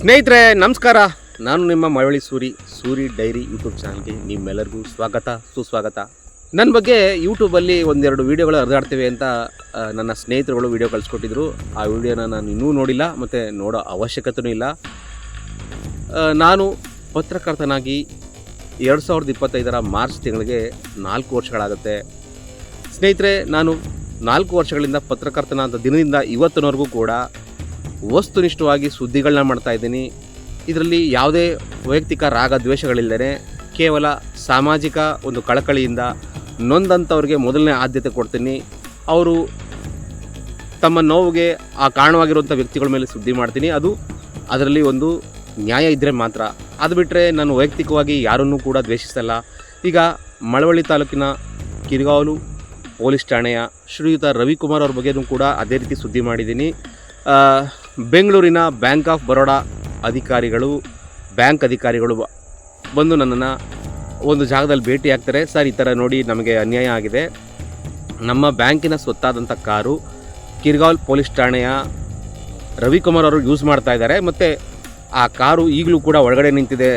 ಸ್ನೇಹಿತರೆ, ನಮಸ್ಕಾರ. ನಾನು ನಿಮ್ಮ ಮಳವಳ್ಳಿ ಸೂರಿ ಸೂರಿ ಡೈರಿ ಯೂಟ್ಯೂಬ್ ಚಾನಲ್ಗೆ ನಿಮ್ಮೆಲ್ಲರಿಗೂ ಸ್ವಾಗತ, ಸುಸ್ವಾಗತ. ನನ್ನ ಬಗ್ಗೆ ಯೂಟ್ಯೂಬಲ್ಲಿ ಒಂದೆರಡು ವೀಡಿಯೋಗಳು ಹರಿದಾಡ್ತೇವೆ ಅಂತ ನನ್ನ ಸ್ನೇಹಿತರುಗಳು ವೀಡಿಯೋ ಕಳಿಸ್ಕೊಟ್ಟಿದ್ರು. ಆ ವಿಡಿಯೋನ ನಾನು ಇನ್ನೂ ನೋಡಿಲ್ಲ, ಮತ್ತು ನೋಡೋ ಅವಶ್ಯಕತೆಯೂ ಇಲ್ಲ. ನಾನು ಪತ್ರಕರ್ತನಾಗಿ ಎರಡು ಸಾವಿರದ ಇಪ್ಪತ್ತೈದರ ಮಾರ್ಚ್ ತಿಂಗಳಿಗೆ ನಾಲ್ಕು ವರ್ಷಗಳಾಗುತ್ತೆ. ಸ್ನೇಹಿತರೆ, ನಾನು ನಾಲ್ಕು ವರ್ಷಗಳಿಂದ ಪತ್ರಕರ್ತನಾದ ದಿನದಿಂದ ಇವತ್ತಿನವರೆಗೂ ಕೂಡ ವಸ್ತುನಿಷ್ಠವಾಗಿ ಸುದ್ದಿಗಳನ್ನ ಮಾಡ್ತಾ ಇದ್ದೀನಿ. ಇದರಲ್ಲಿ ಯಾವುದೇ ವೈಯಕ್ತಿಕ ರಾಗ ದ್ವೇಷಗಳಿಲ್ಲದೆ ಕೇವಲ ಸಾಮಾಜಿಕ ಒಂದು ಕಳಕಳಿಯಿಂದ ನೊಂದಂಥವ್ರಿಗೆ ಮೊದಲನೇ ಆದ್ಯತೆ ಕೊಡ್ತೀನಿ. ಅವರು ತಮ್ಮ ನೋವಿಗೆ ಆ ಕಾರಣವಾಗಿರುವಂಥ ವ್ಯಕ್ತಿಗಳ ಮೇಲೆ ಸುದ್ದಿ ಮಾಡ್ತೀನಿ. ಅದು ಅದರಲ್ಲಿ ಒಂದು ನ್ಯಾಯ ಇದ್ದರೆ ಮಾತ್ರ. ಅದು ಬಿಟ್ಟರೆ ನಾನು ವೈಯಕ್ತಿಕವಾಗಿ ಯಾರನ್ನೂ ಕೂಡ ದ್ವೇಷಿಸಲ್ಲ. ಈಗ ಮಳವಳ್ಳಿ ತಾಲೂಕಿನ ಕಿರ್ಗಾವಲು ಪೊಲೀಸ್ ಠಾಣೆಯ ಶ್ರೀಯುತ ರವಿಕುಮಾರ್ ಅವ್ರ ಬಗ್ಗೆನೂ ಕೂಡ ಅದೇ ರೀತಿ ಸುದ್ದಿ ಮಾಡಿದ್ದೀನಿ. ಬೆಂಗಳೂರಿನ ಬ್ಯಾಂಕ್ ಆಫ್ ಬರೋಡಾ ಅಧಿಕಾರಿಗಳು, ಬ್ಯಾಂಕ್ ಅಧಿಕಾರಿಗಳು ಬಂದು ನನ್ನನ್ನು ಒಂದು ಜಾಗದಲ್ಲಿ ಭೇಟಿ ಆಗ್ತಾರೆ. ಸರ್, ಈ ಥರ ನೋಡಿ ನಮಗೆ ಅನ್ಯಾಯ ಆಗಿದೆ. ನಮ್ಮ ಬ್ಯಾಂಕಿನ ಸ್ವತ್ತಾದಂಥ ಕಾರು ಕಿರ್ಗಾಲ್ ಪೊಲೀಸ್ ಠಾಣೆಯ ರವಿಕುಮಾರ್ ಅವರು ಯೂಸ್ ಮಾಡ್ತಾ ಇದ್ದಾರೆ. ಮತ್ತು ಆ ಕಾರು ಈಗಲೂ ಕೂಡ ಒಳಗಡೆ ನಿಂತಿದೆ,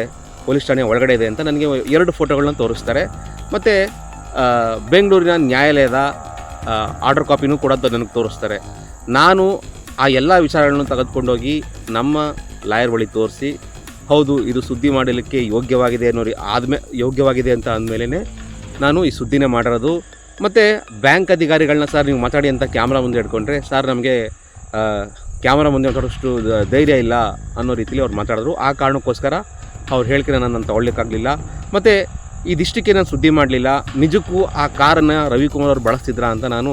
ಪೊಲೀಸ್ ಠಾಣೆ ಒಳಗಡೆ ಇದೆ ಅಂತ ನನಗೆ ಎರಡು ಫೋಟೋಗಳನ್ನ ತೋರಿಸ್ತಾರೆ. ಮತ್ತು ಬೆಂಗಳೂರಿನ ನ್ಯಾಯಾಲಯದ ಆರ್ಡರ್ ಕಾಪಿನೂ ಕೂಡ ನನಗೆ ತೋರಿಸ್ತಾರೆ. ನಾನು ಆ ಎಲ್ಲ ವಿಚಾರಗಳನ್ನು ತೆಗೆದುಕೊಂಡೋಗಿ ನಮ್ಮ ಲಾಯರ್ ಬಳಿ ತೋರಿಸಿ, ಹೌದು, ಇದು ಸುದ್ದಿ ಮಾಡಲಿಕ್ಕೆ ಯೋಗ್ಯವಾಗಿದೆ ಅನ್ನೋ ಆದ್ಮೇ ಯೋಗ್ಯವಾಗಿದೆ ಅಂತ ಅಂದಮೇಲೆ ನಾನು ಈ ಸುದ್ದಿನೇ ಮಾಡಿರೋದು. ಮತ್ತು ಬ್ಯಾಂಕ್ ಅಧಿಕಾರಿಗಳನ್ನ ಸರ್ ನೀವು ಮಾತಾಡಿ ಅಂತ ಕ್ಯಾಮ್ರಾ ಮುಂದೆ ಇಟ್ಕೊಂಡ್ರೆ ಸರ್ ನಮಗೆ ಕ್ಯಾಮ್ರಾ ಮುಂದೆ ಮಾತಾಡೋಷ್ಟು ಧೈರ್ಯ ಇಲ್ಲ ಅನ್ನೋ ರೀತಿಯಲ್ಲಿ ಅವ್ರು ಮಾತಾಡಿದ್ರು. ಆ ಕಾರಣಕ್ಕೋಸ್ಕರ ಅವ್ರು ಹೇಳಿಕೆ ನಾನು ತೊಗೊಳ್ಳಿಕ್ಕಾಗಲಿಲ್ಲ. ಮತ್ತು ಇದಿಷ್ಟಕ್ಕೆ ನಾನು ಸುದ್ದಿ ಮಾಡಲಿಲ್ಲ. ನಿಜಕ್ಕೂ ಆ ಕಾರನ್ನು ರವಿಕುಮಾರ್ ಅವ್ರು ಬಳಸ್ತಿದ್ರ ಅಂತ ನಾನು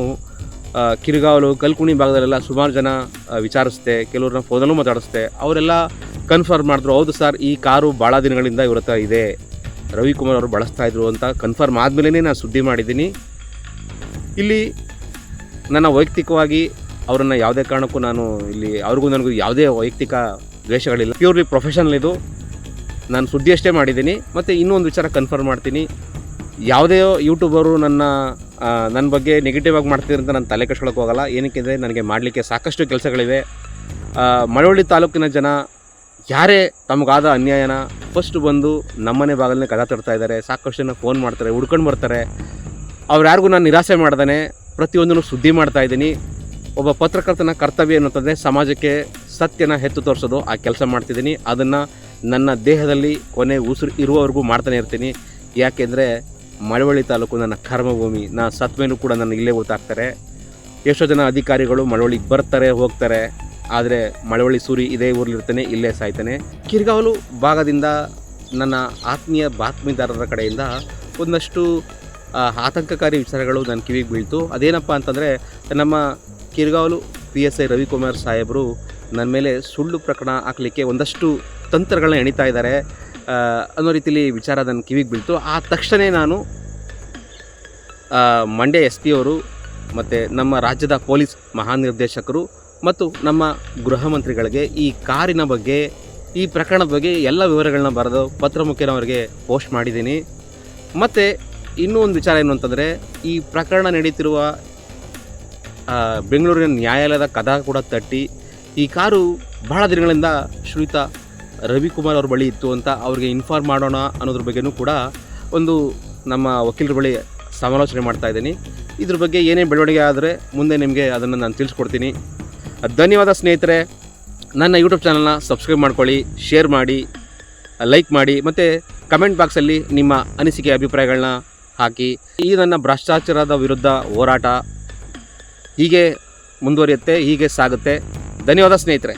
ಕಿರುಗಾವಲು ಕಲ್ಕುಣಿ ಭಾಗದಲ್ಲೆಲ್ಲ ಸುಮಾರು ಜನ ವಿಚಾರಿಸ್ತೆ ಕೆಲವ್ರನ್ನ ಫೋನಲ್ಲೂ ಮಾತಾಡಿಸ್ತೆ ಅವರೆಲ್ಲ ಕನ್ಫರ್ಮ್ ಮಾಡಿದ್ರು, ಹೌದು ಸರ್ ಈ ಕಾರು ಭಾಳ ದಿನಗಳಿಂದ ಇವ್ರ ಹತ್ರ ಇದೆ. ರವಿಕುಮಾರ್ ಅವರು ಬಳಸ್ತಾ ಇದ್ರು ಅಂತ ಕನ್ಫರ್ಮ್ ಆದಮೇಲೆ ನಾನು ಸುದ್ದಿ ಮಾಡಿದ್ದೀನಿ. ಇಲ್ಲಿ ನನ್ನ ವೈಯಕ್ತಿಕವಾಗಿ ಅವರನ್ನು ಯಾವುದೇ ಕಾರಣಕ್ಕೂ ನಾನು ಇಲ್ಲಿ ಅವ್ರಿಗೂ ನನಗೂ ಯಾವುದೇ ವೈಯಕ್ತಿಕ ದ್ವೇಷಗಳಿಲ್ಲ. ಪ್ಯೂರ್ಲಿ ಪ್ರೊಫೆಷನಲ್ ಇದು. ನಾನು ಸುದ್ದಿಯಷ್ಟೇ ಮಾಡಿದ್ದೀನಿ. ಮತ್ತು ಇನ್ನೊಂದು ವಿಚಾರ ಕನ್ಫರ್ಮ್ ಮಾಡ್ತೀನಿ. ಯಾವುದೇ ಯೂಟ್ಯೂಬರು ನನ್ನ ನನ್ನ ಬಗ್ಗೆ ನೆಗೆಟಿವ್ ಆಗಿ ಮಾಡ್ತಿದ್ರು ಅಂತ ನಾನು ತಲೆ ಕೆಡ್ಸ್ಕೊಳಕ್ಕೆ ಹೋಗಲ್ಲ. ಏನಕ್ಕೆ ಅಂದರೆ ನನಗೆ ಮಾಡಲಿಕ್ಕೆ ಸಾಕಷ್ಟು ಕೆಲಸಗಳಿವೆ. ಮಳವಳ್ಳಿ ತಾಲೂಕಿನ ಜನ ಯಾರೇ ತಮಗಾದ ಅನ್ಯಾಯನ ಫಸ್ಟ್ ಬಂದು ನಮ್ಮನೆ ಬಾಗಿಲನ್ನ ಕದ ತಡ್ತಾ ಇದ್ದಾರೆ ಸಾಕಷ್ಟು ಜನ ಫೋನ್ ಮಾಡ್ತಾರೆ, ಹುಡ್ಕೊಂಡು ಬರ್ತಾರೆ. ಅವ್ರು ಯಾರಿಗೂ ನಾನು ನಿರಾಸೆ ಮಾಡ್ದಾನೆ, ಪ್ರತಿಯೊಂದನ್ನು ಸುದ್ದಿ ಮಾಡ್ತಾ ಇದ್ದೀನಿ. ಒಬ್ಬ ಪತ್ರಕರ್ತನ ಕರ್ತವ್ಯ ಏನಂತಂದರೆ ಸಮಾಜಕ್ಕೆ ಸತ್ಯನ ಹೆತ್ತು ತೋರಿಸೋದು. ಆ ಕೆಲಸ ಮಾಡ್ತಿದ್ದೀನಿ. ಅದನ್ನು ನನ್ನ ದೇಹದಲ್ಲಿ ಕೊನೆ ಉಸಿರು ಇರುವವರೆಗೂ ಮಾಡ್ತಾನೆ ಇರ್ತೀನಿ. ಯಾಕೆಂದರೆ ಮಳವಳ್ಳಿ ತಾಲೂಕು ನನ್ನ ಕರ್ಮಭೂಮಿ. ನಾ ಸತ್ವೇನು ಕೂಡ ನನ್ನ ಇಲ್ಲೇ ಗೊತ್ತಾಗ್ತಾರೆ. ಎಷ್ಟೋ ಜನ ಅಧಿಕಾರಿಗಳು ಮಳವಳ್ಳಿ ಬರ್ತಾರೆ, ಹೋಗ್ತಾರೆ. ಆದರೆ ಮಳವಳ್ಳಿ ಸೂರಿ ಇದೇ ಊರಲ್ಲಿರ್ತಾನೆ, ಇಲ್ಲೇ ಸಾಯ್ತಾನೆ. ಕಿರ್ಗಾವಲು ಭಾಗದಿಂದ ನನ್ನ ಆತ್ಮೀಯ ಬಾತ್ಮೀದಾರರ ಕಡೆಯಿಂದ ಒಂದಷ್ಟು ಆತಂಕಕಾರಿ ವಿಚಾರಗಳು ನನ್ನ ಕಿವಿಗೆ ಬೀಳ್ತು. ಅದೇನಪ್ಪ ಅಂತಂದರೆ, ನಮ್ಮ Kirugavalu P S I Ravikumar ಸಾಹೇಬರು ನನ್ನ ಮೇಲೆ ಸುಳ್ಳು ಪ್ರಕರಣ ಹಾಕಲಿಕ್ಕೆ ಒಂದಷ್ಟು ತಂತ್ರಗಳನ್ನ ಎಣಿತಾ ಇದ್ದಾರೆ. ಅನ್ನೋ ರೀತಿಲಿ ವಿಚಾರ ನನ್ನ ಕಿವಿಗೆ ಬೀಳ್ತು. ಆ ತಕ್ಷಣ ನಾನು ಮಂಡ್ಯ ಎಸ್ ಪಿ ಅವರು ಮತ್ತು ನಮ್ಮ ರಾಜ್ಯದ ಪೊಲೀಸ್ ಮಹಾನಿರ್ದೇಶಕರು ಮತ್ತು ನಮ್ಮ ಗೃಹ ಮಂತ್ರಿಗಳಿಗೆ ಈ ಕಾರಿನ ಬಗ್ಗೆ, ಈ ಪ್ರಕರಣದ ಬಗ್ಗೆ ಎಲ್ಲ ವಿವರಗಳನ್ನ ಬರೆದು ಪತ್ರ ಮುಖ್ಯನವರಿಗೆ ಪೋಸ್ಟ್ ಮಾಡಿದ್ದೀನಿ. ಮತ್ತು ಇನ್ನೂ ಒಂದು ವಿಚಾರ ಏನು ಅಂತಂದರೆ, ಈ ಪ್ರಕರಣ ನಡೀತಿರುವ ಬೆಂಗಳೂರಿನ ನ್ಯಾಯಾಲಯದ ಕದ ಕೂಡ ತಟ್ಟಿ, ಈ ಕಾರು ಬಹಳ ದಿನಗಳಿಂದ ಶ್ರೀಯುತ ರವಿಕುಮಾರ್ ಅವ್ರ ಬಳಿ ಇತ್ತು ಅಂತ ಅವ್ರಿಗೆ ಇನ್ಫಾರ್ಮ್ ಮಾಡೋಣ ಅನ್ನೋದ್ರ ಬಗ್ಗೆನೂ ಕೂಡ ಒಂದು ನಮ್ಮ ವಕೀಲರ ಬಳಿ ಸಮಾಲೋಚನೆ ಮಾಡ್ತಾ ಇದ್ದೀನಿ. ಇದ್ರ ಬಗ್ಗೆ ಏನೇ ಬೆಳವಣಿಗೆ ಆದರೆ ಮುಂದೆ ನಿಮಗೆ ಅದನ್ನು ನಾನು ತಿಳಿಸ್ಕೊಡ್ತೀನಿ. ಧನ್ಯವಾದ ಸ್ನೇಹಿತರೆ, ನನ್ನ ಯೂಟ್ಯೂಬ್ ಚಾನಲ್ನ ಸಬ್ಸ್ಕ್ರೈಬ್ ಮಾಡ್ಕೊಳ್ಳಿ ಶೇರ್ ಮಾಡಿ ಲೈಕ್ ಮಾಡಿ, ಮತ್ತು ಕಮೆಂಟ್ ಬಾಕ್ಸಲ್ಲಿ ನಿಮ್ಮ ಅನಿಸಿಕೆ ಅಭಿಪ್ರಾಯಗಳನ್ನ ಹಾಕಿ. ಈ ನನ್ನ ಭ್ರಷ್ಟಾಚಾರದ ವಿರುದ್ಧ ಹೋರಾಟ ಹೀಗೆ ಮುಂದುವರಿಯುತ್ತೆ, ಹೀಗೆ ಸಾಗುತ್ತೆ. ಧನ್ಯವಾದ ಸ್ನೇಹಿತರೆ.